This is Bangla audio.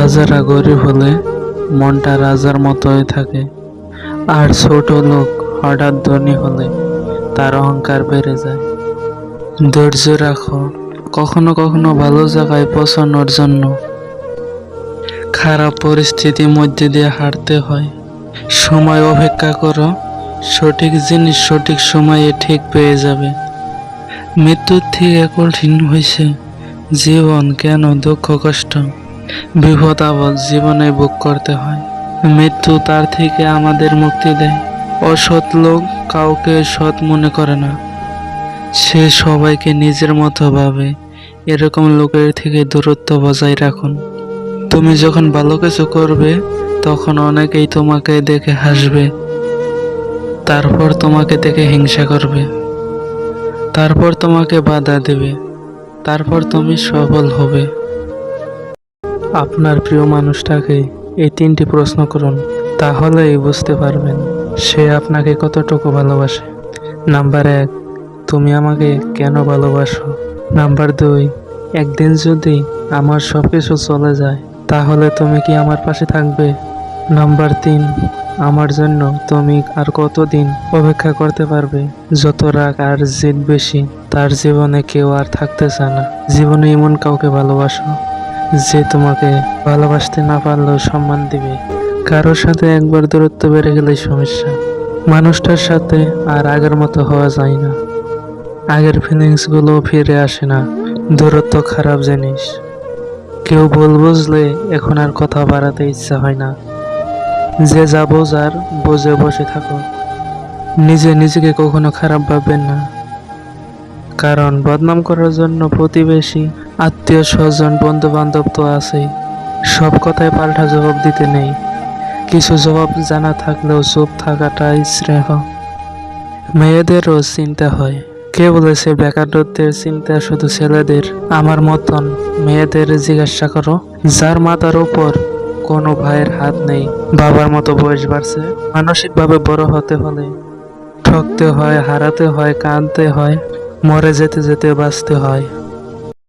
রাজারা গরিব হলে মনটা রাজার মতোই থাকে। আর ছোট লোক হঠাৎ ধনী হলে তার অহংকার বেড়ে যায়। ধৈর্য রাখো, কখনো কখনো ভালো জায়গায় পৌঁছানোর জন্য। খারাপ পরিস্থিতির মধ্যে দিয়ে হাঁটতে হয়। সময় অপেক্ষা করো, সঠিক জিনিস সঠিক সময়ে ঠিক পেয়ে যাবে। মৃত্যুর থেকে কঠিন হয়েছে জীবন, কেন দুঃখ, কষ্ট? বিপদ আপদ জীবনে ভোগ করতে হয়। মৃত্যু তার থেকে আমাদের মুক্তি দেয়। অসৎ লোক কাউকে সৎ মনে করে না। সে সবাইকে নিজের মতো ভাবে। এরকম লোকের থেকে দূরত্ব বজায় রাখুন। তুমি যখন ভালো কিছু করবে, তখন অনেকেই তোমাকে দেখে হাসবে। তারপর তোমাকে দেখে হিংসা করবে। তারপর তোমাকে বাধা দেবে। তারপর তুমি সফল হবে। আপনার প্রিয় মানুষটাকে এই তিনটি প্রশ্ন করুন, তাহলেই বুঝতে পারবেন সে আপনাকে কতটুকু ভালোবাসে। নাম্বার এক, তুমি আমাকে কেন ভালোবাসো? নাম্বার দুই, একদিন যদি আমার সব কিছু চলে যায়, তাহলে তুমি কি আমার পাশে থাকবে? নাম্বার তিন, আমার জন্য তুমি আর কতদিন অপেক্ষা করতে পারবে? যত রাগ আর জিদ বেশি, তার জীবনে কেউ আর থাকতে চায় না। জীবনে এমন কাউকে ভালোবাসো। যে তোমাকে ভালোবাসতে না পারলেও সম্মান দিবে, কারোর সাথে একবার দূরত্ব বেড়ে গেলেই সমস্যা। মানুষটার সাথে আর আগের মতো হওয়া যায় না। আগের ফিলিংসগুলো ফিরে আসে না। দূরত্ব খারাপ জিনিস। কেউ ভুল বুঝলে এখন আর কথা বাড়াতে ইচ্ছা হয় না। যে যা বোঝার, বুঝে বসে থাকো। নিজে নিজেকে কখনো খারাপ ভাববেন না। কারণ বদনাম করার জন্য প্রতিবেশী, আত্মীয় স্বজন বন্ধু বান্ধব তো আছেই। সব কথায় পাল্টা জবাব দিতে নেই। কিছু জবাব জানা থাকলেও চুপ থাকাটাই শ্রেয় মেয়েদেরও চিন্তা হয়। কে বলেছে বেকারত্বের চিন্তা শুধু ছেলেদের? আমার মতন মেয়েদের জিজ্ঞাসা করো। যার মাথার উপর কোনো ভাইয়ের হাত নেই, বাবার মতো বয়স বাড়ছে। মানসিকভাবে বড় হতে হলে ঠকতে হয়, হারাতে হয়, কাঁদতে হয়। মরে যেতে যেতে বাঁচতে হয়।